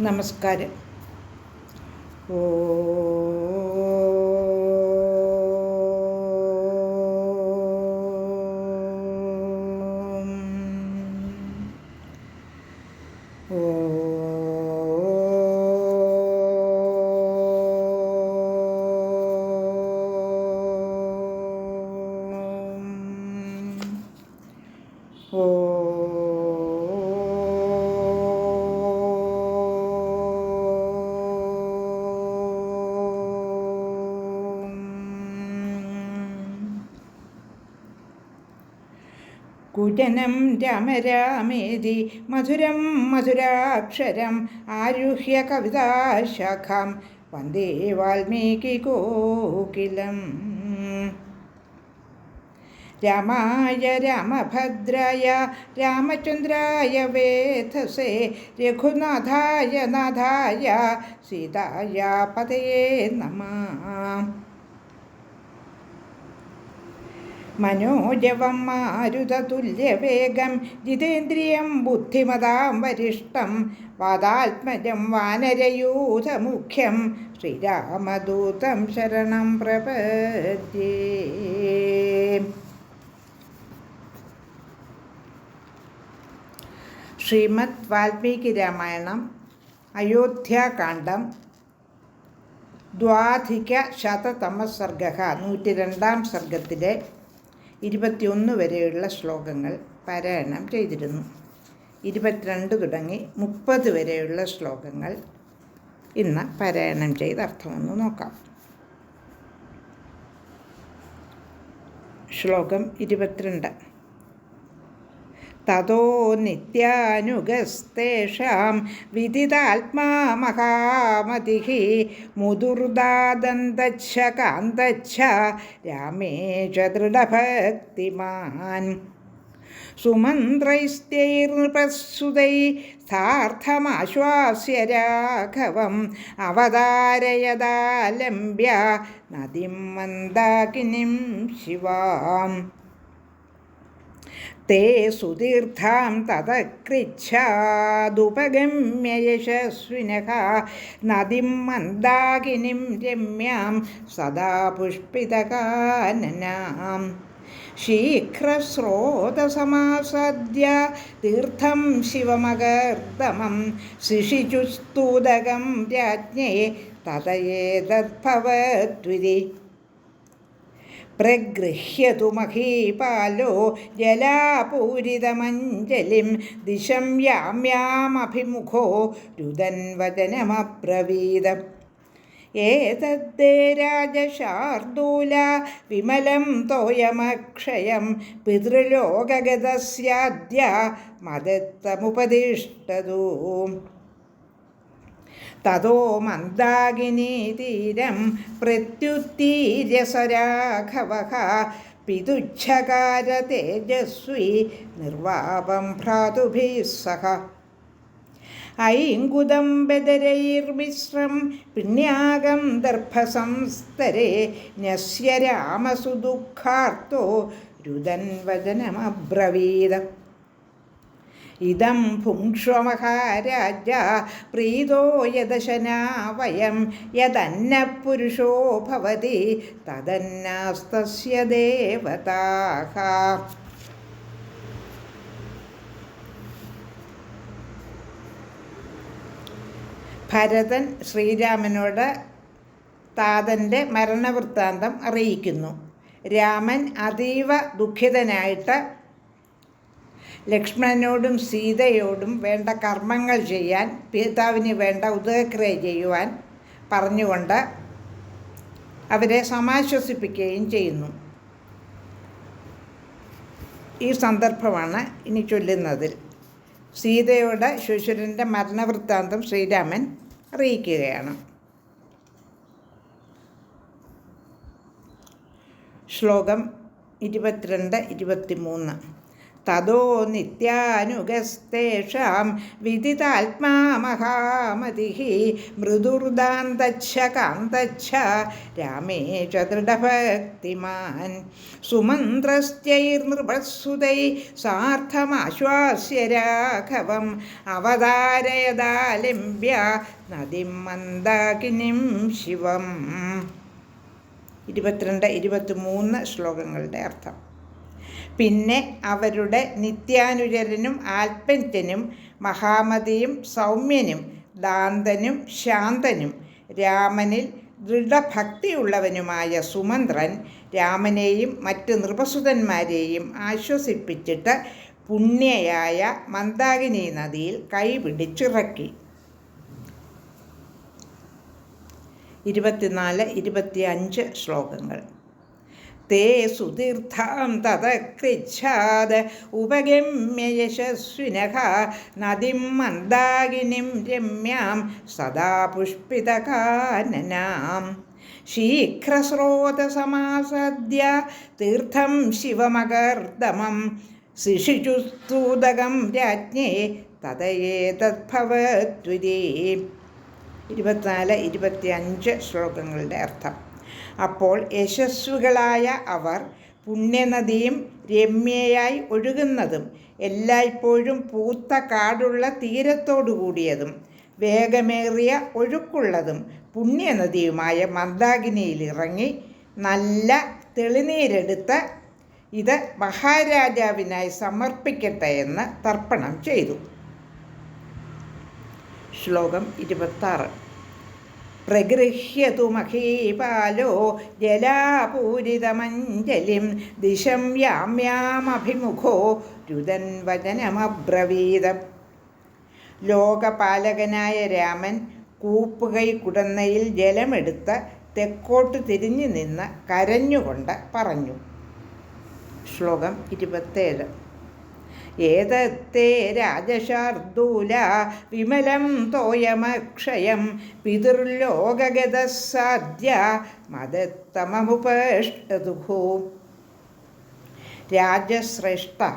നമസ്കാരം. ഓ കുജനം രാമരാമേതി മധുരം മധുരാക്ഷരം ആരുഹ്യ കവിതാശാഖാം വന്ദേ വാൽമീകി കോകിലം രാമായ രാമഭദ്രായ രാമചന്ദ്രായ വേധസേ രഘുനാഥായ നാഥായ സീതായ പതയേ നമ മനോജവം മാരുതതുല്യവേഗം ജിതേന്ദ്രിയം ബുദ്ധിമതാം വരിഷ്ടം വാദാത്മജം വാനരയൂഥമുഖ്യം ശ്രീരാമദൂതം ശരണം പ്രപദ്യേ. ശ്രീമദ് വാൽമീകി രാമായണം അയോധ്യാകാന്ഡം ദ്വാധിക ശതതമ സർഗ നൂറ്റി രണ്ടാം സർഗത്തിലെ ഇരുപത്തിയൊന്ന് വരെയുള്ള ശ്ലോകങ്ങൾ പാരായണം ചെയ്തിരുന്നു. ഇരുപത്തിരണ്ട് തുടങ്ങി മുപ്പത് വരെയുള്ള ശ്ലോകങ്ങൾ ഇന്ന് പാരായണം ചെയ്ത് അർത്ഥമൊന്ന് നോക്കാം. ശ്ലോകം ഇരുപത്തിരണ്ട്. തതോ നിത്യാനുഗസ്തേഷാം വിദിതാത്മാ മഹാമതിः മുതുർദാദന്തച്ഛ കാന്തച്ഛ രാമേശ ദൃഢഭക്തിമാൻ. സുമന്ത്രൈസ്തൈർനൃപസ്സുതൈ സാർത്ഥമാശ്വാസ്യ രാഘവം അവതാരയദാലംബ്യ നദിം മന്ദാകിനിം ശിവാം. ते सुदीर्घां ततकृच्छादुपगम्य यशस्विनः नदीं मन्दाकिनीं रम्यां सदा पुष्पितकाननां शीघ्रस्रोतसमासाद्य तीर्थं शिवमगर्दमं शिशिचुस्तूदकं राज्ञे ततयेतद्भवद्विधि പ്രഗൃഹ്യതു മഹീപാലോ ജലാപൂരിതമഞ്ജലിം ദിശം യാമ്യാമഭിമുഖോ രുദൻ ഏതദ്ദേ രാജശാർദൂല വിമലം തോയമക്ഷയം പിതൃലോകഗതസ്യാദ്യ മദത്തമുപദിഷ്ടതൂ തതോ മന്ദാകിനീതീരം പ്രത്യുത്തീര്യ സരാഘവഃ പിതുച്ഛകാര തേജസ്വി നിർവാപം ഭ്രാതുഭിः സഹ. ബദരൈർമിശ്രം പിണ്യാകം ദർഭസംസ്തരെ ന്യസ്യ രാമസുദുഃഖാർത്തോ രുദൻ വചനമബ്രവീതം ഇതം പുംക്ഷമഹാരാജ പ്രീതോ യദശനാ വയം യദന്നപുരുഷോ ഭവതി തദന്നാസ്തസ്യ ഭരതൻ ശ്രീരാമനോട് താതന്റെ മരണവൃത്താന്തം അറിയിക്കുന്നു. രാമൻ അതീവ ദുഃഖിതനായിട്ട് ലക്ഷ്മണനോടും സീതയോടും വേണ്ട കർമ്മങ്ങൾ ചെയ്യാൻ പിതാവിന് വേണ്ട ഉദയക്രിയ ചെയ്യുവാൻ പറഞ്ഞുകൊണ്ട് അവരെ സമാശ്വസിപ്പിക്കുകയും ചെയ്യുന്നു. ഈ സന്ദർഭമാണ് ഇനി ചൊല്ലുന്നതിൽ. സീതയോട് ശുശുരന്റെ മരണവൃത്താന്തം ശ്രീരാമൻ അറിയിക്കുകയാണ്. ശ്ലോകം ഇരുപത്തിരണ്ട് ഇരുപത്തിമൂന്ന്. തതോ നിത്യാനുഗസ്തേഷാം വിദിതാത്മാ മഹാമതി മൃദുർദാന്തച്ഛ കാന്തച്ഛ രാമേ ച ദൃഢഭക്തിമാൻ സുമന്ത്രസ്യൈർനൃപസുതൈ സാർത്ഥമാശ്വാസ്യ രാഘവം അവതാരയദാലിംബ്യ നദിം മന്ദാകിനിം ശിവം. ഇരുപത്തിരണ്ട് ഇരുപത്തിമൂന്ന് ശ്ലോകങ്ങളുടെ അർത്ഥം. പിന്നെ അവരുടെ നിത്യാനുചരനും ആൽപ്പന്യനും മഹാമതിയും സൗമ്യനും ദാന്തനും ശാന്തനും രാമനിൽ ദൃഢഭക്തിയുള്ളവനുമായ സുമന്ത്രൻ രാമനെയും മറ്റ് നൃപസുതന്മാരെയും ആശ്വസിപ്പിച്ചിട്ട് പുണ്യയായ മന്ദാകിനി നദിയിൽ കൈപിടിച്ചിറക്കി. ഇരുപത്തിനാല് ഇരുപത്തിയഞ്ച് ശ്ലോകങ്ങൾ. തേ സുതീർത്ഥാം തതകൃച്ഛാത് ഉപഗമ്യ യശസ്വിന നദീം മന്ദാകിനിം രമ്യാം സദാ പുഷ്പിതകാനനാം ശീഘ്രസ്രോതസമാസദ്യ തീർത്ഥം ശിവമകർദമം ശിശിചുസ്തൂതകം രാജ്ഞേ തതയേതദ്ഭവത്വിരേ ഇരുപത്തിനാല് ഇരുപത്തിയഞ്ച് ശ്ലോകങ്ങളുടെ അർത്ഥം. അപ്പോൾ യശസ്വികളായ അവർ പുണ്യനദിയും രമ്യയായി ഒഴുകുന്നതും എല്ലായ്പ്പോഴും പൂത്ത കാടുള്ള തീരത്തോടു കൂടിയതും വേഗമേറിയ ഒഴുക്കുള്ളതും പുണ്യനദിയുമായ മന്ദാകിനിയിൽ ഇറങ്ങി നല്ല തെളിനീരെടുത്ത് ഇത് മഹാരാജാവിനായി സമർപ്പിക്കട്ടെ എന്ന് തർപ്പണം ചെയ്തു. ശ്ലോകം ഇരുപത്താറ്. പ്രഗൃഹ്യതു മഹീപാലോ ജലാപൂരിതമഞ്ജലിം ദിശം യാമ്യാമഭിമുഖോ രുതൻ വചനമബ്രവീത ലോകപാലകനായ രാമൻ കൂപ്പുകൈ കുടന്നയിൽ ജലമെടുത്ത് തെക്കോട്ട് തിരിഞ്ഞു നിന്ന് കരഞ്ഞുകൊണ്ട് പറഞ്ഞു. ശ്ലോകം ഇരുപത്തേഴ്. ഏതത്തെ രാജശാർദൂല? വിമലം തോയമക്ഷയം പിതൃലോകഗതസാധ്യ മതത്തമമുപഷ്ടതുഭൂ രാജശ്രേഷ്ഠ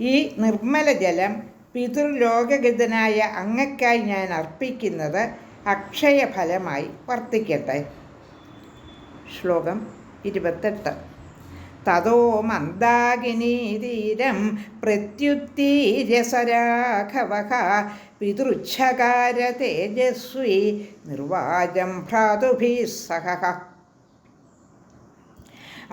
ഈ നിർമ്മല ജലം പിതൃലോകഗതനായ അങ്ങക്കായി ഞാൻ അർപ്പിക്കുന്നത് അക്ഷയഫലമായി വർത്തിക്കട്ടെ. ശ്ലോകം ഇരുപത്തെട്ട്. തതോ മന്ദാകിനീതീരം പ്രത്യുത്തീര്യസരാഘവ പിതൃച്ഛകാര നിർവാചം സഹ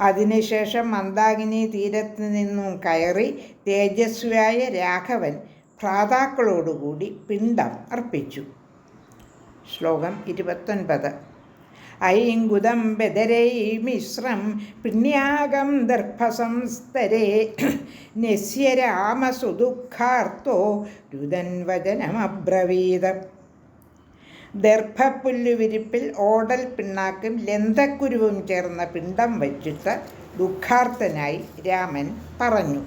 അതിനുശേഷം മന്ദാകിനി തീരത്ത് നിന്നും കയറി തേജസ്വിയായ രാഘവൻ ഭ്രാതാക്കളോടുകൂടി പിണ്ടം അർപ്പിച്ചു. ശ്ലോകം ഇരുപത്തൊൻപത്. ഐങ്കുദം ബദരൈ മിശ്രം പിണ്യാകം ദർഭസംസ്തരേ. നസ്യ രാമസുദുഃഖാർത്തോ രുതൻ വചനമബ്രവീത ദർഭപ്പുല്ലുവിരിപ്പിൽ ഓടൽ പിണ്ണാക്കും ലന്തക്കുരുവും ചേർന്ന പിണ്ടം വച്ചിട്ട് ദുഃഖാർത്തനായി രാമൻ പറഞ്ഞു.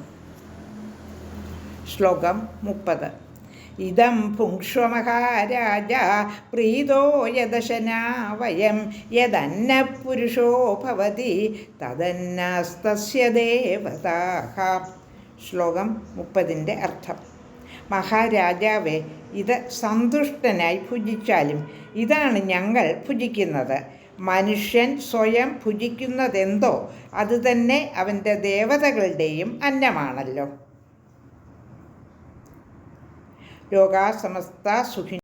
ശ്ലോകം മുപ്പത്. ഇതം പുംക്ഷമഹാരാജ പ്രീതോ യദശനാ വയം യദന്നപുരുഷോ ഭവതി തദന്നാസ്തസ്യ ശ്ലോകം മുപ്പതിന്റെ അർത്ഥം. മഹാരാജാവെ ഇത് സന്തുഷ്ടനായി ഭുജിച്ചാലും ഇതാണ് ഞങ്ങൾ ഭുജിക്കുന്നത്. മനുഷ്യൻ സ്വയം ഭുജിക്കുന്നതെന്തോ അതുതന്നെ അവന്റെ ദേവതകളുടെയും അന്നമാണല്ലോ. योगा समस्ता सुखी